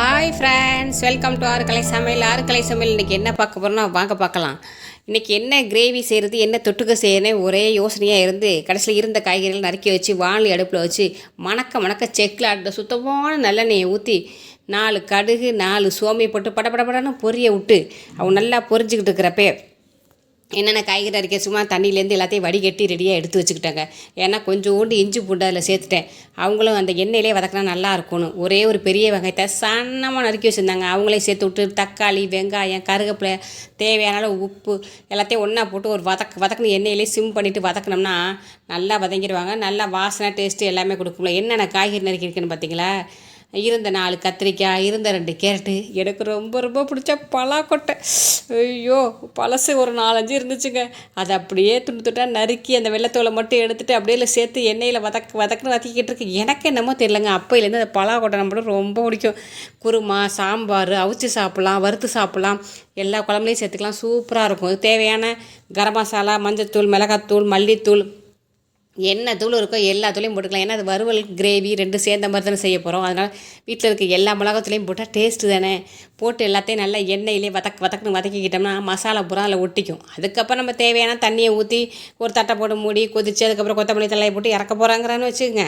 Hi friends welcome to ஆறு கலை சமையல் ஆறு கலை சமையல் இன்றைக்கி என்ன பார்க்க போகிறோம்னா வாங்க பார்க்கலாம். இன்றைக்கி என்ன கிரேவி செய்கிறது என்ன தொட்டுக்க செய்யணும் ஒரே யோசனையாக இருந்து கடைசியில் இருந்த காய்கறிகள் நறுக்கி வச்சு வானலி அடுப்பில் வச்சு மணக்க மணக்க செக்கில் ஆட்ட சுத்தமான நல்லெண்ணெயை ஊற்றி நாலு கடுகு நாலு சோமியை போட்டு படபடபடன்னு பொரிய விட்டு அவங்க நல்லா பொரிஞ்சுக்கிட்டு பேர் என்னென்ன காய்கறி அரைக்க சும்மா தண்ணியிலேருந்து எல்லாத்தையும் வடிகட்டி ரெடியாக எடுத்து வச்சுக்கிட்டாங்க. ஏன்னா கொஞ்சோண்டு இஞ்சி பூண்டு அதில் சேர்த்துட்டேன். அவங்களும் அந்த எண்ணெயிலே வதக்கினா நல்லா இருக்கணும் ஒரே ஒரு பெரிய வெங்காயத்தை சன்னமாக நறுக்கி வச்சுருந்தாங்க. அவங்களே சேர்த்து விட்டு தக்காளி வெங்காயம் கருவேப்பிலை தேவையான அளவு உப்பு எல்லாத்தையும் ஒன்றா போட்டு ஒரு வதக்கு வதக்குன எண்ணெயிலே சிம் பண்ணிவிட்டு வதக்கினோம்னா நல்லா வதங்கிடுவாங்க நல்லா வாசனை டேஸ்ட்டு எல்லாமே கொடுக்கும்ல. என்னென்ன காய்கறி நறுக்கி இருக்குன்னு பார்த்தீங்களா? இருந்த நாலு கத்திரிக்காய் இருந்த ரெண்டு கேரட்டு. எனக்கு ரொம்ப ரொம்ப பிடிச்ச பலாக்கொட்டை. ஐயோ பழசு ஒரு நாலஞ்சு இருந்துச்சுங்க. அதை அப்படியே துண்டு துட்டாக நறுக்கி அந்த வெள்ளத்தோலை மட்டும் எடுத்துகிட்டு அப்படியே சேர்த்து எண்ணெயில் வதக் வதக்குன்னு வதக்கிக்கிட்டு இருக்கு. எனக்கு என்னமோ தெரியலங்க. அப்போலேருந்து அந்த பலாக்கொட்டை நம்மளும் ரொம்ப பிடிக்கும். குருமா சாம்பார் அவிச்சு சாப்பிட்லாம் வறுத்து சாப்பிட்லாம். எல்லா குழம்புலையும் சேர்த்துக்கலாம். சூப்பராக இருக்கும். தேவையான கரம் மசாலா மஞ்சத்தூள் மிளகாத்தூள் மல்லித்தூள் என்ன தூள் இருக்கோ எல்லா தூளையும் போட்டுக்கலாம். ஏன்னா அது வறுவல் கிரேவி ரெண்டு சேர்ந்த மாதிரி தானே செய்ய போகிறோம் அதனால் வீட்டில் இருக்க எல்லா மிளகாத்துலையும் போட்டால் டேஸ்ட்டு தானே. போட்டு எல்லாத்தையும் நல்லா எண்ணெயிலே வதக் வதக்குன்னு வதக்கிக்கிட்டோம்னா மசாலா பூரா அதில் ஒட்டிக்கும். அதுக்கப்புறம் நம்ம தேவையான தண்ணியை ஊற்றி ஒரு தட்டை போட்டு மூடி கொதிச்சு அதுக்கப்புறம் கொத்தமல்லி தலையை போட்டு இறக்க போகிறாங்கிறான்னு வச்சுக்கோங்க.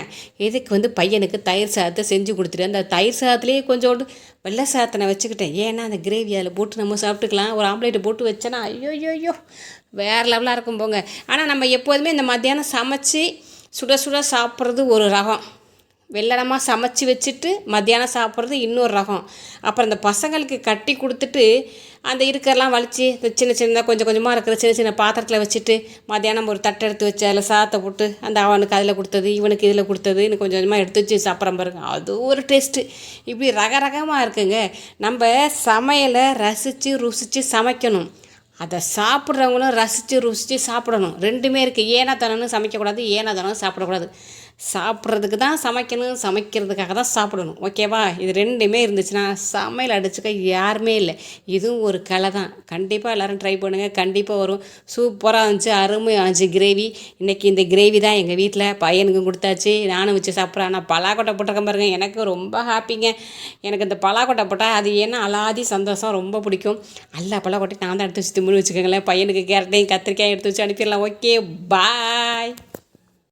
இதுக்கு வந்து பையனுக்கு தயிர் சாதத்தை செஞ்சு கொடுத்துட்டு அந்த தயிர் சாதத்துலேயே கொஞ்சோண்டு வெள்ளை சாதத்தினை வச்சுக்கிட்டேன். ஏன்னா அந்த கிரேவி அதில் போட்டு நம்ம சாப்பிட்டுக்கலாம். ஒரு ஆம்லேட்டு போட்டு வச்சேன்னா ஐயோ ஐயோ வேறு லெவலாக இருக்கும் போங்க. ஆனால் நம்ம எப்போதுமே இந்த மத்தியானம் சமைச்சு சுட சுட சாப்பிட்றது ஒரு ரகம். வெள்ளனமாக சமைச்சு வச்சுட்டு மத்தியானம் சாப்பிட்றது இன்னொரு ரகம். அப்புறம் இந்த பசங்களுக்கு கட்டி கொடுத்துட்டு அந்த இருக்கிறலாம் வலிச்சு இந்த சின்ன சின்ன கொஞ்சம் கொஞ்சமாக இருக்கிற சின்ன சின்ன பாத்திரத்தில் வச்சுட்டு மத்தியானம் ஒரு தட்டை எடுத்து வச்சு அதில் சாத்தை போட்டு அந்த அவனுக்கு அதில் கொடுத்தது இவனுக்கு இதில் கொடுத்தது இன்னும் கொஞ்சம் கொஞ்சமாக எடுத்து வச்சு சாப்பிட்ற பாருங்க. அது ஒரு டேஸ்ட்டு இப்படி ரக ரகமாக இருக்குங்க. நம்ம சமையலை ரசித்து ருசித்து சமைக்கணும். அதை சாப்பிட்றவங்களும் ரசித்து ருசித்து சாப்பிடணும். ரெண்டுமே இருக்குது ஏனா தனன்னு சமைக்கக்கூடாது ஏனா தனம் சாப்பிடக்கூடாது. சாப்பிட்றதுக்கு தான் சமைக்கணும் சமைக்கிறதுக்காக தான் சாப்பிடணும். ஓகேவா இது ரெண்டுமே இருந்துச்சுன்னா சமையல் அடிச்சுக்க யாருமே இல்லை. இதுவும் ஒரு கலை தான். கண்டிப்பாக எல்லோரும் ட்ரை பண்ணுங்கள் கண்டிப்பாக வரும். சூப்பராக இருந்துச்சு. அருமையாக இருந்துச்சு. கிரேவி இன்றைக்கி இந்த கிரேவி தான் எங்கள் வீட்டில் பையனுக்கும் கொடுத்தாச்சு. நானும் வச்சு சாப்பிட்றேன். ஆனால் பலாக்கொட்டை போட்டிருக்கேன் பாருங்க. எனக்கு ரொம்ப ஹாப்பிங்க எனக்கு இந்த பலாக்கொட்டை போட்டால் அது ஏன்னா அலாதி சந்தோஷம். ரொம்ப பிடிக்கும். அல்ல பலாக்கொட்டை நான் தான் எடுத்து வச்சு திமுன்னு வச்சுக்கோங்களேன். பையனுக்கு கேரட்டையும் கத்திரிக்காயும் எடுத்து வச்சு அனுப்பிடலாம். Okay bye